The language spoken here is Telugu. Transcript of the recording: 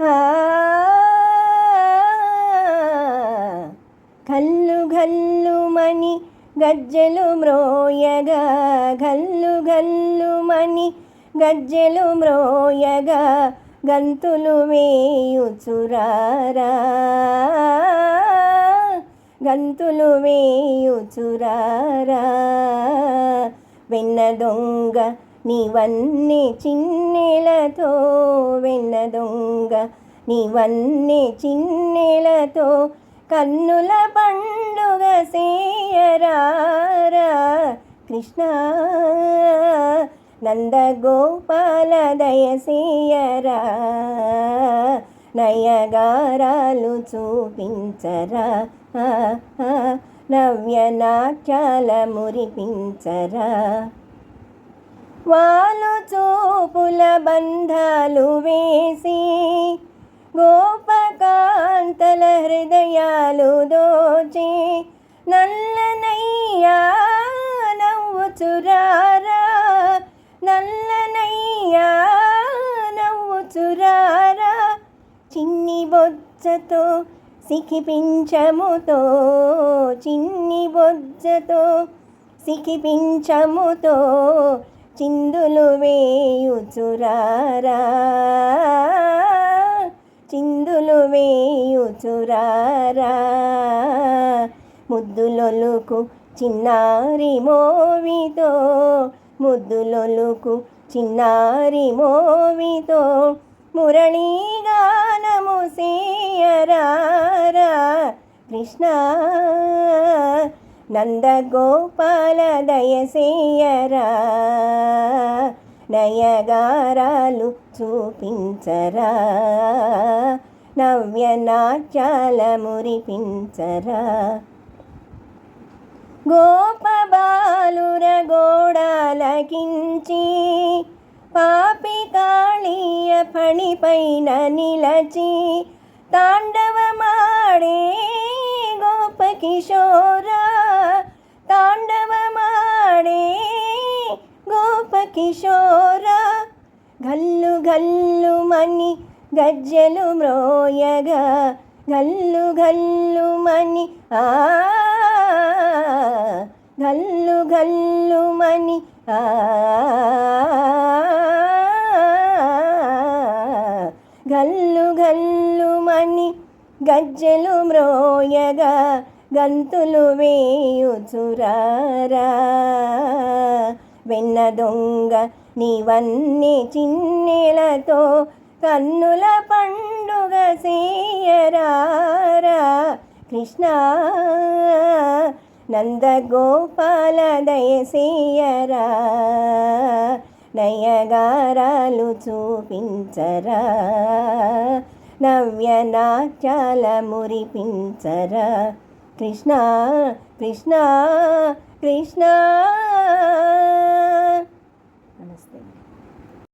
ఆ, గల్లు మణి గజ్జెలు మ్రోయగా గల్లు గల్లు మణి గజ్జెలు మ్రోయగా గంతులు వేయుచురారా. గంతులు వేయుచురారా. వెన్న దొంగ నీవన్నీ చిన్నెలతో వెన్న దొంగ నీవన్నీ చిన్నెలతో కన్నుల పండుగ సేయరారా కృష్ణ నందగోపాల దయసేయరా నయగారాలు చూపించరా. నవ్య నాట్యాల మురిపించరా. వాలు చూపుల బంధాలు వేసి గోపకాంతల హృదయాలు దోచి నల్లనయ్యా నవ్వుచురారా నల్లనయ్యా నవ్వుచురారా చిన్ని బొజ్జతో సిఖిపించముతో చిన్ని బొజ్జతో సిఖిపించముతో చిందులు వేయుచురారా? చిందులు వేయుచురారా? ముద్దులొలుకు చిన్నారి మోవితో ముద్దులొలుకు చిన్నారి మోవితో మురళీగానము సేయరారా? కృష్ణ నందగోపాల దయసేయరా నయగారాలు చూపించరా నవ్య నాట్యాల మురిపించరా గోపబాలుర గోడాలకించి పాపి కాళీయ ఫణిపైన నిలచి తాండవమాడే గోపకిశోరా తాండవమాడే గోపకిశోరా గల్లు గల్లు మని గజ్జలు మ్రోయగా. గల్లు గల్లు మని ఆ. గల్లు గల్లు మని ఆ. గల్లు గల్లు మని గజ్జలు మ్రోయగా. గంతులు వేయుచురారా? వెన్న దొంగ నీవన్నీ చిన్నెలతో కన్నుల పండుగ సేయరారా కృష్ణ నందగోపాల దయసేయరా నయగారాలు చూపించరా? నవ్య నాట్యాల మురిపించరా? కృష్ణ కృష్ణ కృష్ణ